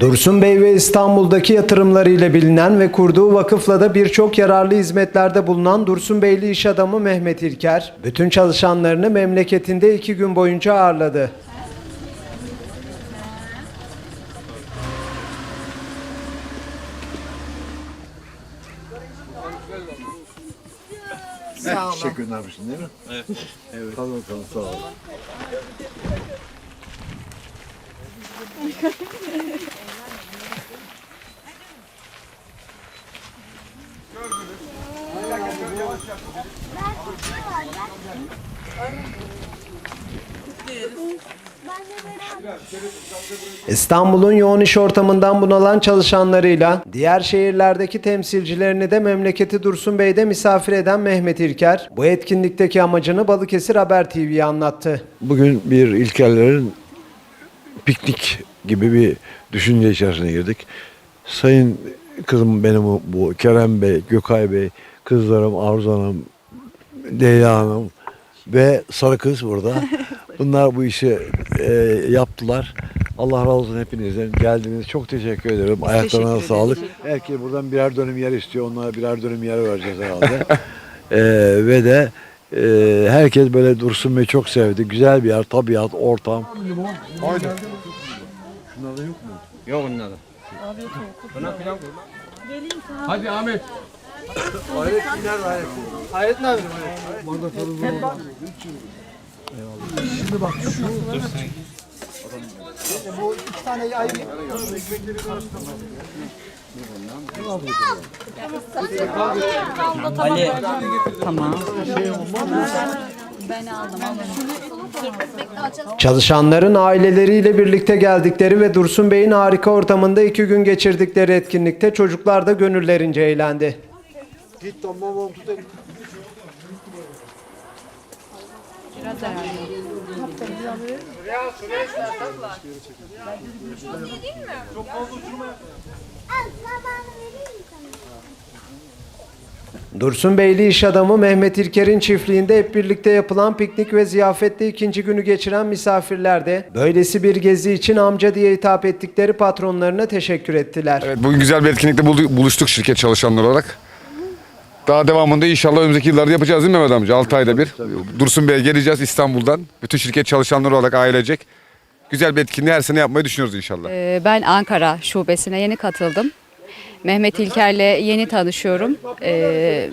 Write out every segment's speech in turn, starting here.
Dursun Bey ve İstanbul'daki yatırımlarıyla bilinen ve kurduğu vakıfla da birçok yararlı hizmetlerde bulunan Dursun Beyli iş adamı Mehmet İlker, bütün çalışanlarını memleketinde iki gün boyunca ağırladı. Çiçek göndermişsin değil mi? Evet. Evet. Tamam tamam sağ ol. İstanbul'un yoğun iş ortamından bunalan çalışanlarıyla diğer şehirlerdeki temsilcilerini de memleketi Dursun Bey'de misafir eden Mehmet İlker, bu etkinlikteki amacını Balıkesir Haber TV'ye anlattı. Bugün bir İlkerlerin piknik gibi bir düşünce içerisine girdik. Sayın kızım benim bu- Kerem Bey, Gökay Bey, kızlarım Arzu Hanım, Leyla Hanım ve Sarı Kız burada. Bunlar bu işi e, yaptılar. Allah razı olsun hepinizden. Geldiniz. Çok teşekkür ederim. Ayaklarına sağlık. Herkes buradan birer dönüm yer istiyor. Onlara birer dönüm yer vereceğiz herhalde. E, ve de e, herkes böyle Dursun Bey çok sevdi. Güzel bir yer, tabiat, ortam. Yok onlarda. Hadi Ahmet. Ali. Tamam. Çalışanların aileleriyle birlikte geldikleri ve Dursun Bey'in harika ortamında iki gün geçirdikleri etkinlikte çocuklar da gönüllerince eğlendi. Dursun Beyli iş adamı Mehmet İlker'in çiftliğinde hep birlikte yapılan piknik ve ziyafette ikinci günü geçiren misafirler de böylesi bir gezi için amca diye hitap ettikleri patronlarına teşekkür ettiler. Evet, bugün güzel bir etkinlikte buluştuk şirket çalışanları olarak. Daha devamında inşallah önümüzdeki yıllarda yapacağız değil mi Mehmet amca? 6 ayda bir. Dursun Bey'e geleceğiz İstanbul'dan. Bütün şirket çalışanları olarak ailecek. Güzel bir etkinliği her sene yapmayı düşünüyoruz inşallah. Ee, Ben Ankara şubesine yeni katıldım. Mehmet İlker'le yeni tanışıyorum. Ee,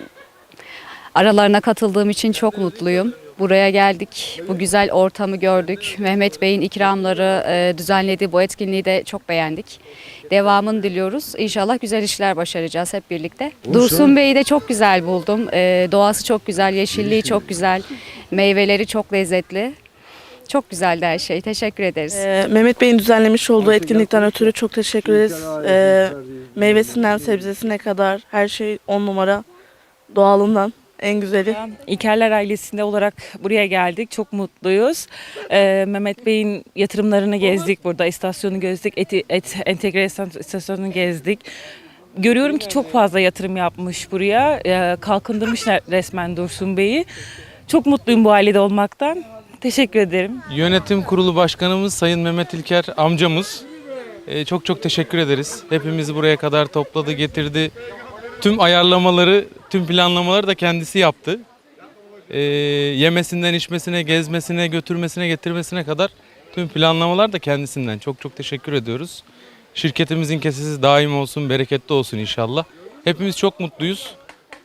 Aralarına katıldığım için çok mutluyum. Buraya geldik, bu güzel ortamı gördük. Mehmet Bey'in ikramları, e, düzenlediği bu etkinliği de çok beğendik. Devamını diliyoruz. İnşallah güzel işler başaracağız hep birlikte. Dursun Bey'i de çok güzel buldum. Ee, Doğası çok güzel, yeşilliği çok güzel, meyveleri çok lezzetli. Çok güzeldi her şey. Teşekkür ederiz. Ee, Mehmet Bey'in düzenlemiş olduğu etkinlikten ötürü çok teşekkür ederiz. Ee, meyvesinden sebzesine kadar her şey on numara. Doğalından en güzeli. İlkerler ailesinde olarak buraya geldik. Çok mutluyuz. Ee, Mehmet Bey'in yatırımlarını gezdik burada. istasyonu gezdik. Eti, et, entegre istasyonunu gezdik. Görüyorum ki çok fazla yatırım yapmış buraya. Ee, kalkındırmış resmen Dursun Bey'i. Çok mutluyum bu ailede olmaktan. Teşekkür ederim. Yönetim Kurulu Başkanımız Sayın Mehmet İlker amcamız. Ee, çok çok teşekkür ederiz. Hepimizi buraya kadar topladı, getirdi. Tüm ayarlamaları, tüm planlamaları da kendisi yaptı. Ee, yemesinden, içmesine, gezmesine, götürmesine, getirmesine kadar tüm planlamalar da kendisinden. Çok çok teşekkür ediyoruz. Şirketimizin kesesi daim olsun, bereketli olsun inşallah. Hepimiz çok mutluyuz.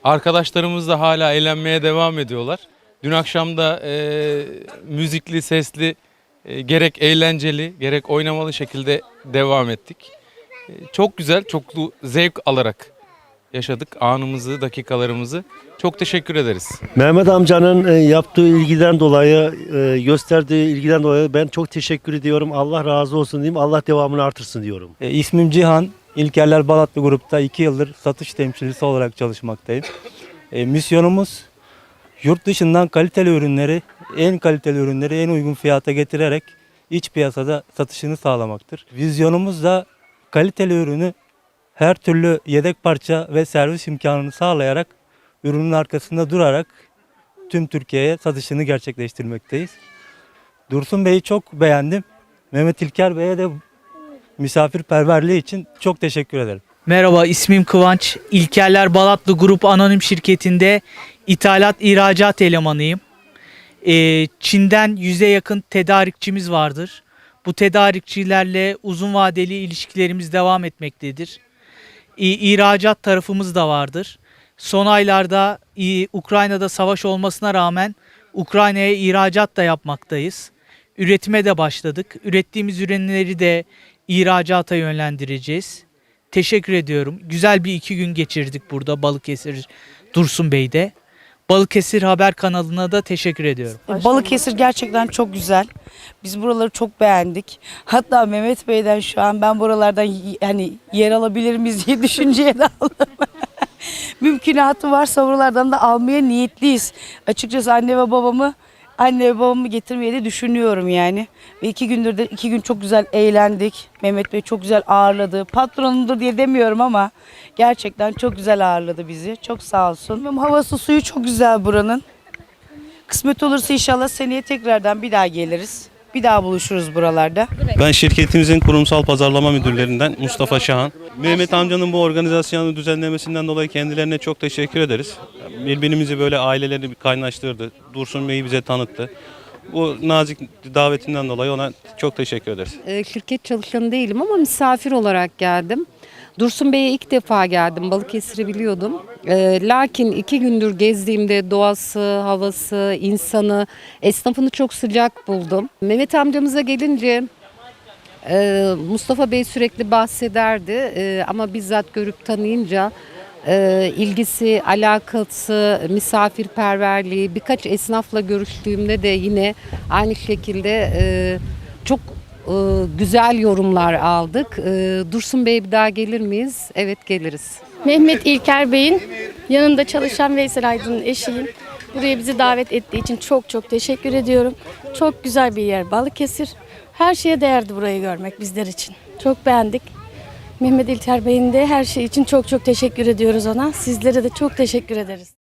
Arkadaşlarımız da hala eğlenmeye devam ediyorlar. Dün akşam da e, müzikli, sesli, e, gerek eğlenceli, gerek oynamalı şekilde devam ettik. E, çok güzel, çoklu zevk alarak yaşadık anımızı, dakikalarımızı. Çok teşekkür ederiz. Mehmet amcanın e, yaptığı ilgiden dolayı, e, gösterdiği ilgiden dolayı ben çok teşekkür ediyorum. Allah razı olsun diyeyim. Allah devamını artırsın diyorum. E, ismim Cihan. İlkerler Balatlı Grup'ta 2 yıldır satış temsilcisi olarak çalışmaktayım. E, misyonumuz yurt dışından kaliteli ürünleri, en kaliteli ürünleri en uygun fiyata getirerek iç piyasada satışını sağlamaktır. Vizyonumuz da kaliteli ürünü her türlü yedek parça ve servis imkanını sağlayarak ürünün arkasında durarak tüm Türkiye'ye satışını gerçekleştirmekteyiz. Dursun Bey'i çok beğendim. Mehmet İlker Bey'e de misafirperverliği için çok teşekkür ederim. Merhaba ismim Kıvanç. İlkerler Balatlı Grup Anonim Şirketi'nde ithalat ihracat elemanıyım. Ee, Çin'den yüze yakın tedarikçimiz vardır. Bu tedarikçilerle uzun vadeli ilişkilerimiz devam etmektedir. İhracat tarafımız da vardır. Son aylarda Ukrayna'da savaş olmasına rağmen Ukrayna'ya ihracat da yapmaktayız. Üretime de başladık. Ürettiğimiz ürünleri de ihracata yönlendireceğiz. Teşekkür ediyorum. Güzel bir iki gün geçirdik burada Balıkesir Dursun Bey'de. Balıkesir Haber kanalına da teşekkür ediyorum. Balıkesir gerçekten çok güzel. Biz buraları çok beğendik. Hatta Mehmet Bey'den şu an ben buralardan hani yer alabilir miyiz diye düşünceye daldım. Mümkünatı varsa buralardan da almaya niyetliyiz. Açıkçası anne ve babamı anne babamı getirmeyi de düşünüyorum yani. Ve iki gündür de iki gün çok güzel eğlendik. Mehmet Bey çok güzel ağırladı. Patronumdur diye demiyorum ama gerçekten çok güzel ağırladı bizi. Çok sağ olsun. Havası suyu çok güzel buranın. Kısmet olursa inşallah seneye tekrardan bir daha geliriz. Bir daha buluşuruz buralarda. Ben şirketimizin kurumsal pazarlama müdürlerinden Mustafa Şahan. Mehmet amcanın bu organizasyonu düzenlemesinden dolayı kendilerine çok teşekkür ederiz. Birbirimizi böyle aileleri kaynaştırdı. Dursun Bey'i bize tanıttı. Bu nazik davetinden dolayı ona çok teşekkür ederiz. Ee, şirket çalışanı değilim ama misafir olarak geldim. Dursun Bey'e ilk defa geldim. Balıkesir'i biliyordum. Ee, lakin iki gündür gezdiğimde doğası, havası, insanı, esnafını çok sıcak buldum. Mehmet amcamıza gelince e, Mustafa Bey sürekli bahsederdi E, ama bizzat görüp tanıyınca e, ilgisi, alakası, misafirperverliği birkaç esnafla görüştüğümde de yine aynı şekilde e, çok e, güzel yorumlar aldık. E, Dursun Bey bir daha gelir miyiz? Evet geliriz. Mehmet İlker Bey'in yanında çalışan Veysel Aydın'ın eşiyim. Buraya bizi davet ettiği için çok çok teşekkür ediyorum. Çok güzel bir yer Balıkesir. Her şeye değerdi burayı görmek bizler için. Çok beğendik. Mehmet İlker Bey'in de her şey için çok çok teşekkür ediyoruz ona. Sizlere de çok teşekkür ederiz.